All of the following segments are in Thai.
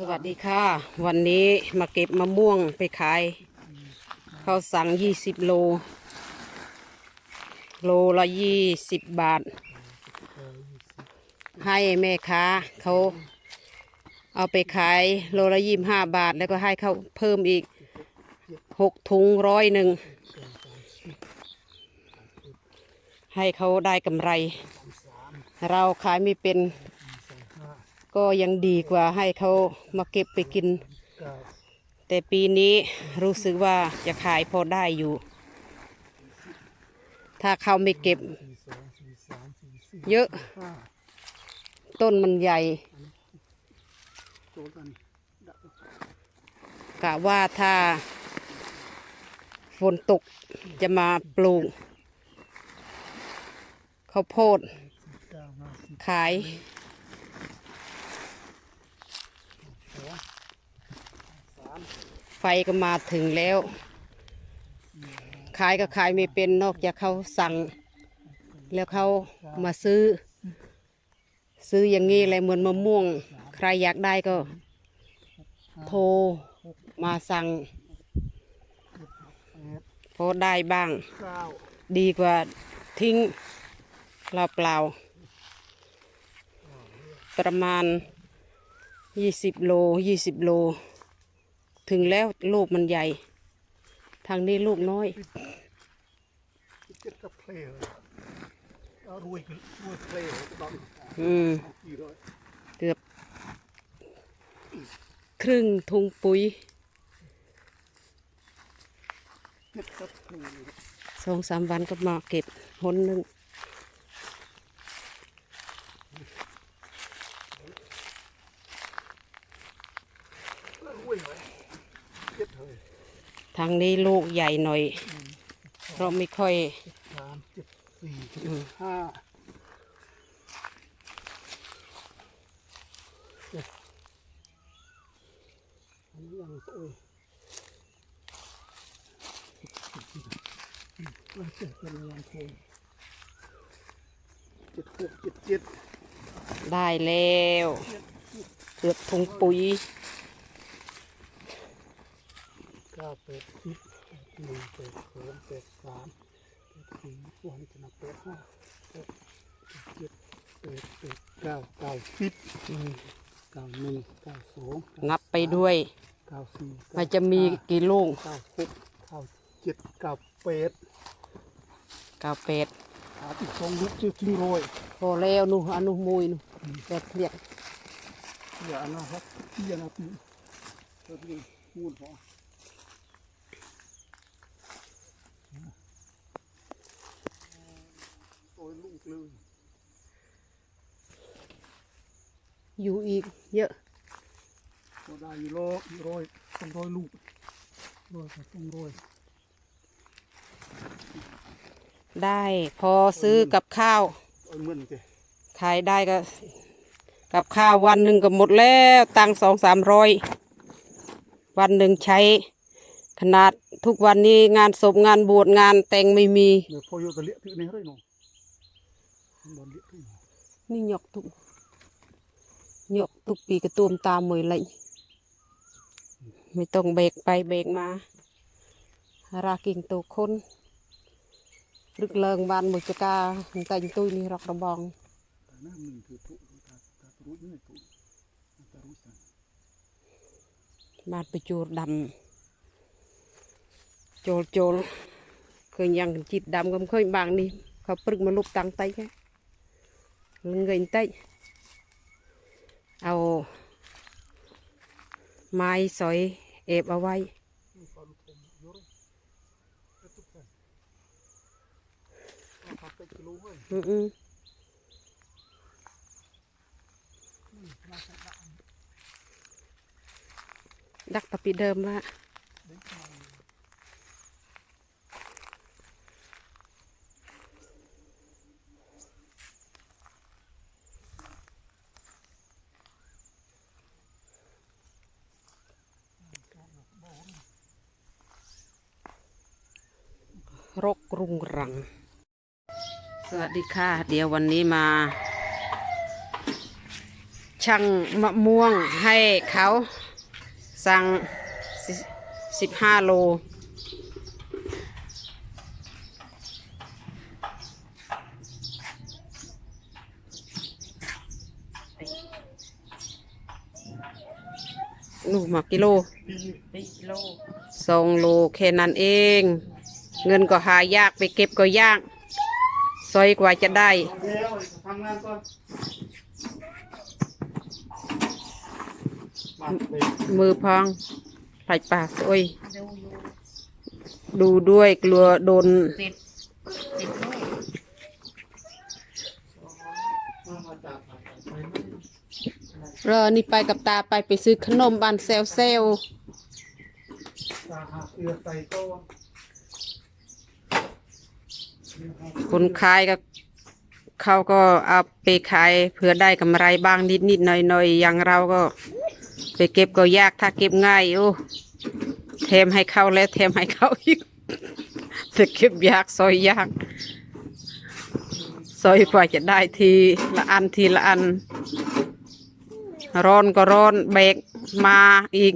สวัสดีค่ะ วันนี้มาเก็บมะม่วงไปขายเขาสั่งยี่สิบโล โลละยี่สิบบาท ให้แม่ค้าเขาเอาไปขายโลละยี่ห้าบาท แล้วก็ให้เขาเพิ่มอีกหกถุงร้อยหนึ่ง ให้เขาได้กำไร เราขายไม่เป็น ก็ยังดีกว่าให้เขามาเก็บไปกิน แต่ปีนี้รู้สึกว่าจะขายพอได้อยู่ ถ้าเขาไม่เก็บ เยอะ ต้นมันใหญ่กะว่าถ้าฝนตกจะมาปลูกข้าวโพดขาย ไฟก็มาถึงแล้ว ขายก็ขายไม่เป็นนอกจากเขาสั่ง แล้วเขามาซื้อ ซื้ออย่างนี้เลยเหมือนมะม่วง ใครอยากได้ก็ โทรมาสั่งพอได้บ้าง ดีกว่าทิ้งเปล่าประมาณยี่สิบโลยี่สิบโล ถึงแล้วลูกมันใหญ่ ทางนี้ลูกน้อย chết các player đó đuôi đuôi player cái đó อืม gì rồi เกือบ ครึ่งทุงปุ๋ย chết các player สองสามวันก็มาเก็บหนหนึ่ง ทางนี้ลูกใหญ่หน่อย เพราะไม่ค่อย tám chết สี่ chết ห้าเจ็ดอันนี้ยังโอ้ยว่าเจ็ดเป็นยังโคงเจ็ดหกเจ็ดเจ็ดได้แล้ว เกือบทุงปุ๋ยเก้าแปดสิบหนึ่งแปดสองแปดสามแปดสี่วันจะนับแปดห้าแปดเจ็ดแปดแปดเก้าเก้าสิบเก้าหนึ่งเก้าสองนับไปด้วยเก้าสี่มันจะมีกี่ลูกเก้าหกเก้าเจ็ดเก้าแปดเก้าแปดหาอีกสองลูกชื่อทิ้งโรยพอแล้วหนูอนุมุยหนูแต่เรียดอย่านะครับที่อย่านะพี่เจ้าที่มูดพอ โอ้ยลูกเลยอยู่อีกเยอะก็ได้อยู่ร้อยอยู่ร้อยต้องร้อยลูกร้อยก็ต้องร้อยได้พอซื้อกับข้าวเอาเหมือนกันขายได้ก็ กับข้าววันหนึ่งก็หมดแล้วตังสองสามร้อยวันหนึ่งใช้ ขนาดทุกวันนี้งานศพงานบวชงานแต่งไม่มีเดี๋ยวพอโยกะเลี้ยที่นี่เฮ้ยน้องบอลเลี้ยที่นี่นี่หยกทุกหยกทุกปีกระตูมตามมือเลย នេះញកទុកញកទុកពីកទួមតាមួយលេចមិនຕ້ອງបេកបៃបេកមករ៉ាគីងតូខុនរឹកឡើងបានមួយចកាតែងទុយនេះរករបងណាមិនគឺទុកថាថារួចនេះទុកថារួចតែបានបញ្ជូរដាំចូលចូលឃើញយ៉ាងកញ្ជីតដាំក៏មិនឃើញបាងនេះក៏ព្រឹកមកលុបតាំងតៃហ្នឹង ลงเงินไตเอาไม้สอยเอบเอาไว้ดักตะปีเดิมละ รกรุงรัง สวัสดีค่ะ เดี๋ยววันนี้มาชช่างมะม่วงให้เขาสั่งสิบห้าโลลูกมากิโลปีปีกิโลสองโลแค่นั้นเอง เงินก็หายากไปเก็บก็ยากซอยกว่าจะได้ ทำงานก่อนมาเลยมือพองไผ่ป่าสวยดูอยู่ดูด้วยกลัวโดนสิบสิบลูกมามาจากไปรอนี่ไปกับตาไปไปซื้อขนมบ้านเซลเซล ตาหาเอือใส่โต้ คนขายก็เขาก็เอาไปขายเพื่อได้กำไรบ้างนิดนิดๆหน่อยหน่อยๆอย่างเราก็ ไปเก็บก็ยากถ้าเก็บง่ายโอ้แถมให้เขาแล้วแถมให้เขาอีกแต่เก็บยากซอยยากซอยกว่าจะได้ทีละอันทีละอัน ร้อนก็ร้อนแบกมาอีก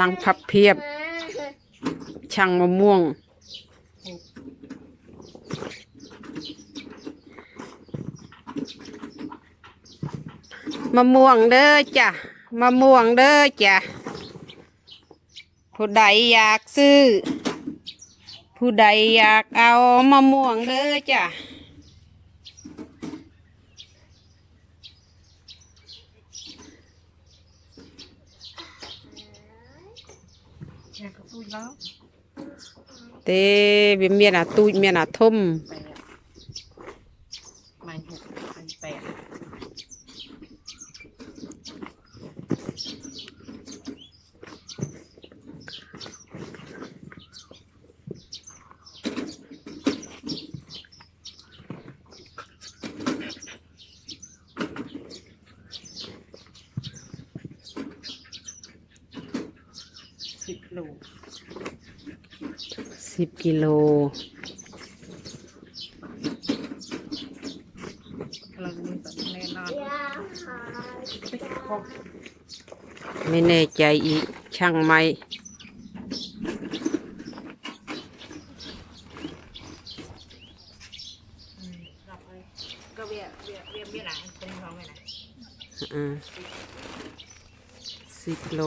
นั่งพับเพียบ ช่างมะม่วง มะม่วงเด้อจ้ะ มะม่วงเด้อจ้ะ ผู้ใดอยากซื้อ ผู้ใดอยากเอามะม่วงเด้อจ้ะ อยากกระตุ้นแล้ว เต้เบียเมียน่ะตุ้ยเมี ยน่ะทุ่มแปดไม่หกไม่แปดสิบลูก สิบกิโลกำลังมีสัตว์แน่นอนไม่แน่ใจอีก ช่างไหมก็เบี้ยเบี้ยเบี้ยเบี้ยหลังเป็นท้องไงนะอ่าสิบโล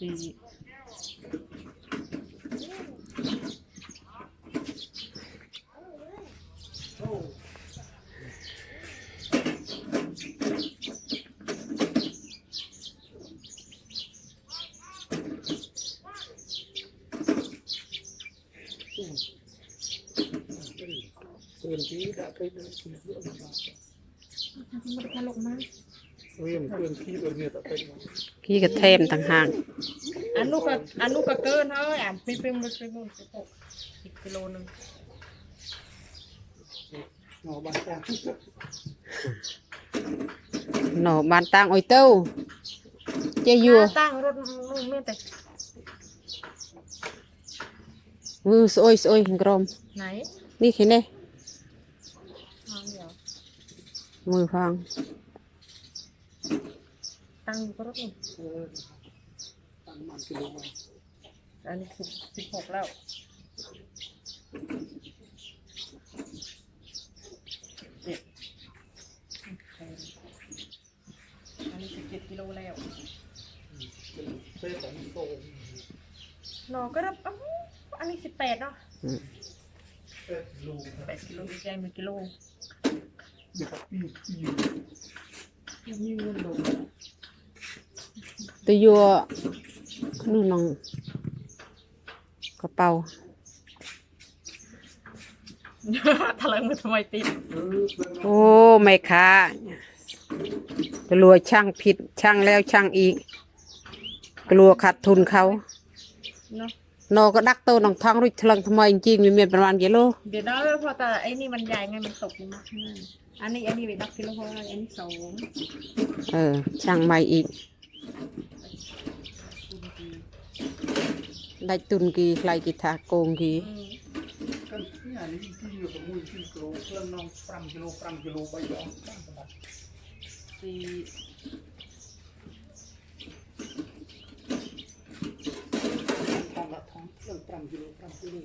สี่เพื่อนที่ได้ไปเดินเยอะมากมันมาเรียนเพื่อนที่เราเนี่ยแต่เป็ นกี้กระเทมต่างหากอันนู้นก็อันนู้นก็เกินเฮ้ยอะปิ้งปิ้งปิ้งปิ้งสิบหกสิบกิโลนึงหนอบางจากหน่อบ้านตั้งอ้อยเต้าเจยัวตั้งรถลูกเมียแต่มือสวยสวยกรมไหนนี่เห็นไหมเอาเดี๋ยวมือฟัง ตั้งอยู่ก็รถนี่เออตั้งมันกิโลมาอันนี้สิบสิบหกแล้วเจ็ดอันนี้สิบเจ็ดกิโลแล้วเส้นของโตหนอก็รับอ้าวอันนี้สิบแปดเนาะอืมเส้นลูกแปดกิโลอีกใจหนึ่งกิโลเดี๋ยวพี่พี่ยังมีเงินลง ตัวยัวนู่นน้องกระเป๋าทะเลมือทำไมติด โอ้ไม่ค้ากลัวช่างผิดช่างแล้วช่างอีก กลัวขาดทุนเขาเนาะนอก็ดักโตน้องทองริทลังทำไมจริงๆมีเมียนประมาณกี่โลเดี๋ยวนะพอแต่ไอ้นี่มันใหญ่ไงมันตกลงมาข้างล่างอันนี้อันนี้ไปดักกิโลพออันนี้สองเออช่างใหม่อีก ได้ตุนกี่ใครกี่ทาโกงกี่อืมกันเนี่ยนี่ที่อยู่กับมือที่กิโลเครื่องน้องปรำกิโลปรำกิโลใบยองปรำกระบาด สี่ ทองละทองเครื่องปรำกิโลปรำกิโล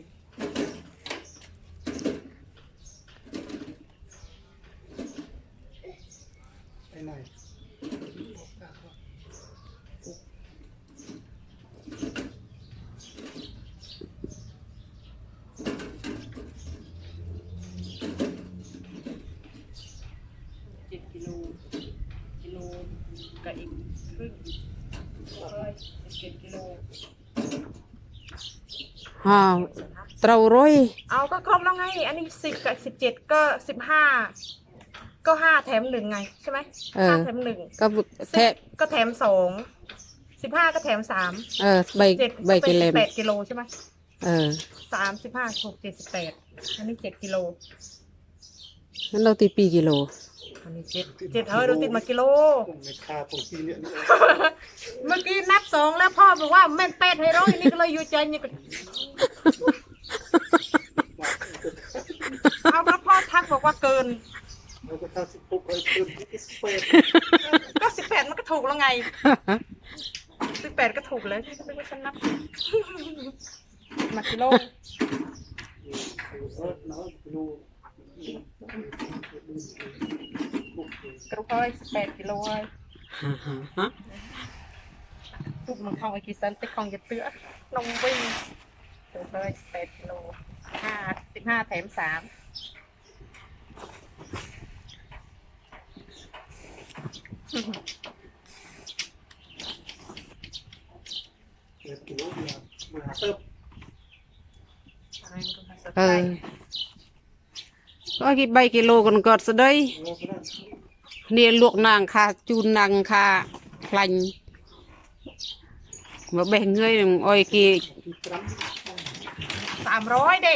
ไปไหน เจ็ดกิโลกิโลกับอีก ครึ่งร้อยเจ็ดกิโลฮ่าวเตราร้อยเอาก็ครบแล้วไง อันนี้สิบกับสิบเจ็ดก็สิบห้าก็ห้าแถมหนึ่งไงใช่ไหมเอห้าอแถมหนึ่งก็แทะก็แถมสองสิบห้าก็แถมสามเออใบเจ็ดใบก็เป็กินเลสิมบแปดกิโลใช่ไหมเออสามสิบห้าหกเจ็ดสิบแปดอันนี้เจ็ดกิโลงั้นเราตีปีกิโล อันนี้เจ็ดเจ็ดเฮ้ยเราติดมากิโล ผมในคาผมซีเนี่ยนี่เมื่อกี้นับสองแล้วพ่อบอกว่าแม่นแปดให้ร้อยนี่ก็เลยอยู่ใจนี่ก็เอาแล้วพ่อทักบอกว่าเกินเราก็ทำสิบหกร้อยคืนที่สิบแปดก็สิบแปดมันก็ถูกแล้วไงสิบแปดก็ถูกเลยไม่ว่าฉันนับมากิโล เออเนาะกิโล กระเพาะสิบแปดกิโลเลยทุกมันเข้าไอ้กี่สันติของจะเตื้อลงวิ่งกระเพาะสิบแปดกิโลห้าสิบห้าแถมสามเจ็ดกิโลเดียวมาเติบอะไรมันก็มาสเอไตอล์ก็กี่ใบกิโลกันกอดสะได้โลก็ได้เนี่ยลวกนางคาจูนนางคาคลันมาแบ่งเงยอ้อยกี่ที่ตรัมสามร้อยเด้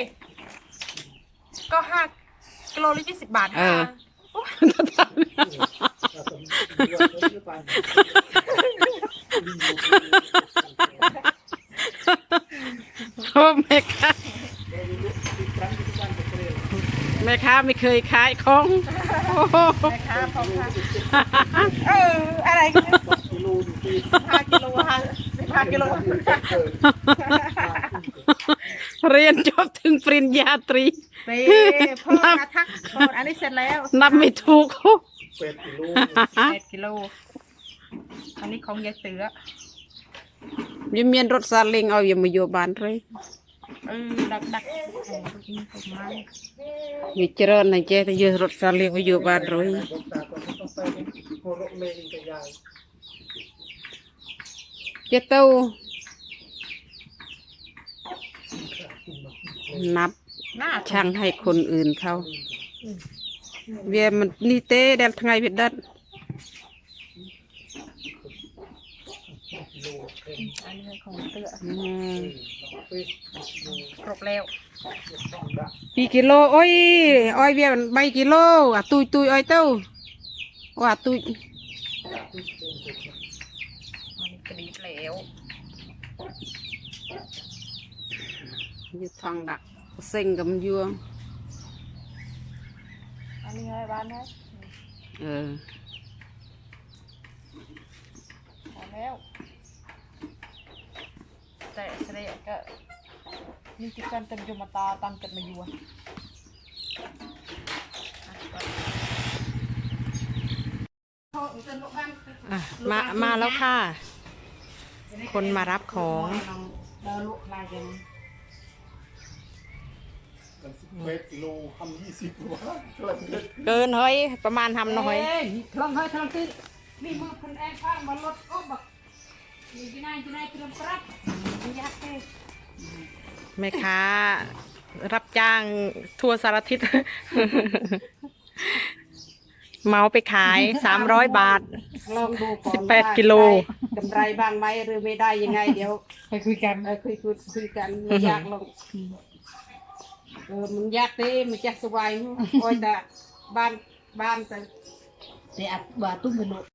ก็ห้ากิโลละยี่สิบบาทเออเราต้องดูว่าเขาจะไปโอ้แม่ค้า เราดูที่ตรัมที่บ้านจะเปรี้ยว แม่ค้าไม่เคยขายของโอ้โหแม่ค้าพ่อค้าเอออะไรกันเนี่ยกิโลดูที่ห้ากิโลห้าสิบห้ากิโลเรียนจบถึงปริญญาตรีเป้พ่อมาทักพ่ออันนี้เสร็จแล้วนับไม่ถูกแปดกิโลแปดกิโลอันนี้ของยายเตือยังมีรถซาเล้งเอาอย่ามาอยู่บ้านเลย เออดักดักเออกินผมมา มีเจริญนะเจ๊แต่เยอะรถซาเล้งมาอยู่บ้านเลย บอกตาก่อนต้องไปโคโรเมงกับยาย เจ๊เต้านับ หน้า ช่างให้คนอื่นเขาเวียมันนี่เต้เดลทั้ กิโลเต็มอันนี้ของเตืออืมเป๊ะครบแล้วต้องดักปีกิโลโอ้ยอ้อยเวียมันใบกิโลอะตุยตุยอ้อยเต้าว่าตุยอันนี้กระดีดแล้วอยู่ทางดักเซ็งกับมันยวงอันนี้ให้บ้านให้เออพอแล้ว แต่เสด็จก็นี่ที่กันเต็มจุมาตาตันกันมาอยู่อะอะอะมามาแล้วค่ะ คนมารับของเดินลุกลายกันกันสิบเมตรกิโลทำยี่สิบกว่าเกินเกินเกินเฮ้ยประมาณทำหน่อยเอ้ยทลังเฮ้ยทลังตีนี่มือพันแองข้างมารถโอ้บัก แม่ค้า รับจ้างทั่วสารทิศ เมาไปขายสามร้อยบาท ลองดูก่อนสิบแปดว่ากิโล ได้กำไรบ้างไหมหรือไม่ได้ยังไง เดี๋ยวไปคุยกันเออคุยคุยคุยกันไม่ยากหรอกเออมันยากเต้มันยากสบายมั้งโอ้ยแต่บ้านบ้านแต่ Te at batu belum